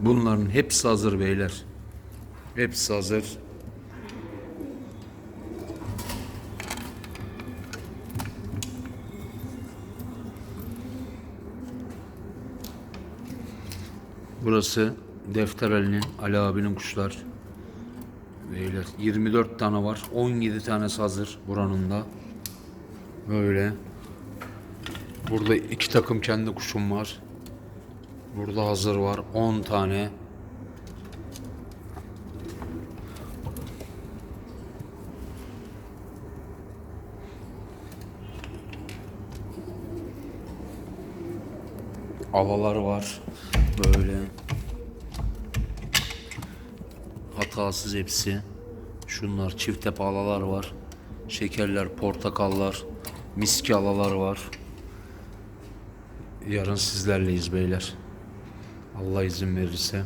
Bunların hepsi hazır beyler. Hepsi hazır. Burası Defter Ali'nin, Ali abinin kuşlar. Beyler 24 tane var. 17 tanesi hazır buranın da. Böyle. Burada iki takım kendi kuşum var. Burada hazır var 10 tane. Alalar var. Böyle. Hatasız hepsi. Şunlar çift tepe alalar var. Şekerler, portakallar, miski alalar var. Yarın sizlerleyiz beyler. Allah izin verirse.